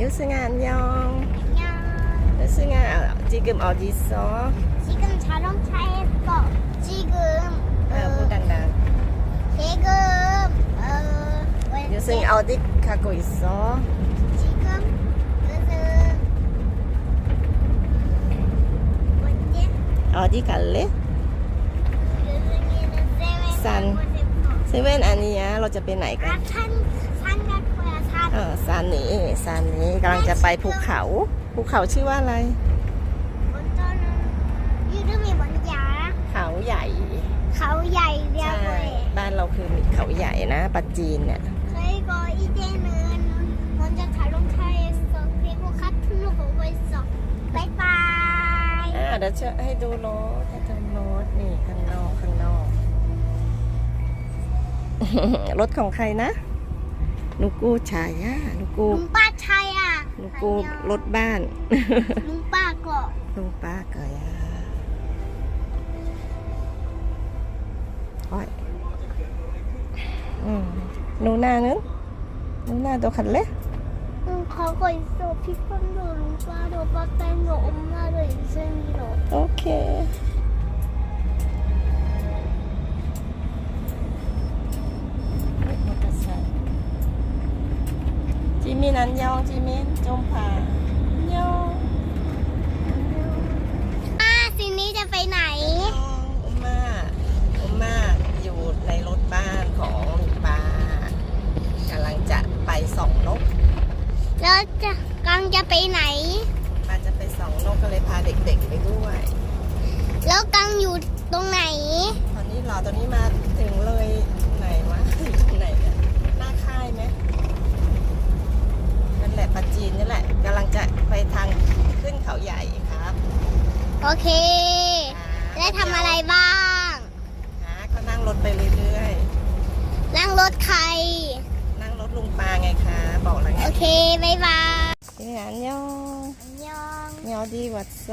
여승아 안녕. 안녕. 묘승아 지금 어디 있어? 지금 자동차에 있어. 지금 어, 아, 뭐 무당당. 지금 어 여승이 어디 가고 있어? 지금 무슨 뭐지? 어디 갈래? 요승이는 쌤에 가고 싶어. 세븐 아니야. 로저 배 나이가. 아산 ซานนี้ซานนี้กำลังจะไปภูเขา ภูเขาชื่อว่าอะไรบนต้นนี่เขาใหญ่ เขาใหญ่เดียวเลยบ้านเราคือมีเขาใหญ่นะปัจจีนเนี่ยเดี๋ยวจะให้ดูรถให้ดูรถนี่ข้างนอกข้างนอก รถของใครนะ นุกูชายะนุกูลุงป้าชายอะนุกูรถบ้าน ลุงป้าเกาะลุงป้าเกาะอ้อยอืมนูนานึงนูนาตัวขันเล็กเขาก็อิสระพี่เพิ่มดูลุงป้าดูป้าแตงโนอมหน้าเลอิส้นนี้รอโอเค มินอันยองจิมินจงผ่านยองอ่าสินนี้จะไปไหน อุม่าอุม่าอยู่ในรถบ้านของลุงป้ากำลังจะไปส่องนกแล้วจะกังจะไปไหน ป้าจะไปส่องนกก็เลยพาเด็กๆไปด้วย แล้วกังอยู่ตรงไหน ตอนนี้เราตอนนี้มาถึงเลยไหนวะอยู่ตรงไหนเนี่ยหน้าค่ายไหมนั่นแหละปัจจีนนี่แหละกำลังจะไปทางขึ้นเขาใหญ่ครับ โอเค ได้ทำอะไรบ้างฮะก็นั่งรถไปเรื่อยนั่งรถใคร ๆ นั่งรถลุงปาไงคะบอกแล้วไงโอเคบายบายนี่อันยองอันยองเนียวดีวัดโซ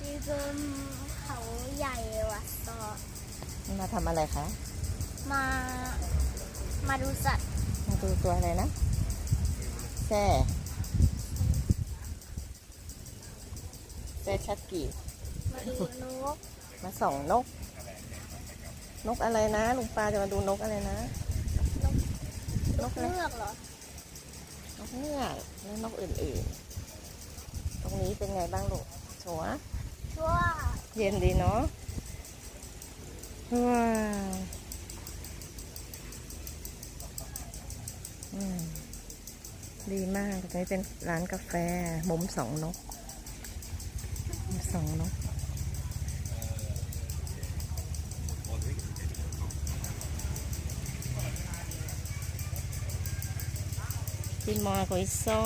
지금เขาใหญ่วัดต่อมาทำอะไรคะ มา มาดูสัตว์มาดูตัวอะไรนะแซ่ แซ่ชัดกี่มาดูนก มาส่องนก นกอะไรนะลุงปาจะมาดูนกอะไรนะ นกอะไรเลือกเหรอนกเงือกแล้วนกอื่นๆ ตรงนี้เป็นไงบ้างลูกสวยชั่วเย็นดีเนาะว้าวอืมดีมากตรงนี้เป็นร้านกาแฟมุมสองนกมุม สองนกกินมอกุยโซ่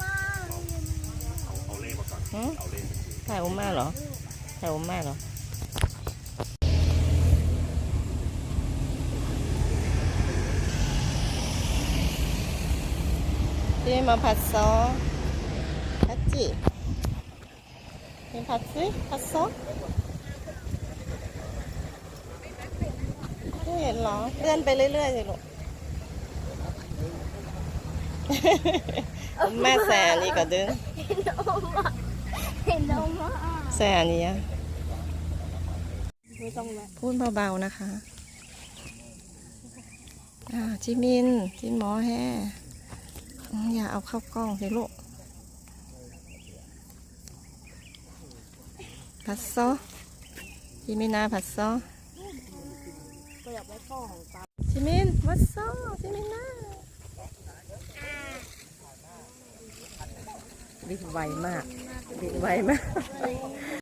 มากหืมถ่ายอุม่าเหรอถ่ายอุม่าเหรอพี่มาผัดซอสผัดจิ เป็นผัดซิผัดซอสไม่เห็นเหรอเลื่อนไปเรื่อยๆสิลูกแม่แซนนี่ก็ดึงเห็นโอมาเห็นโอมาแซนนี่อะไม่ต้องมาพูดเบาๆนะคะ อ่า จิมิน จิมหมอแฮ่อืมอย่าเอาเข้ากล้องสิลูก ผัดซอชิมินาผัดซอชิมินวัดซอชิมินาบินไวมากบินไวมาก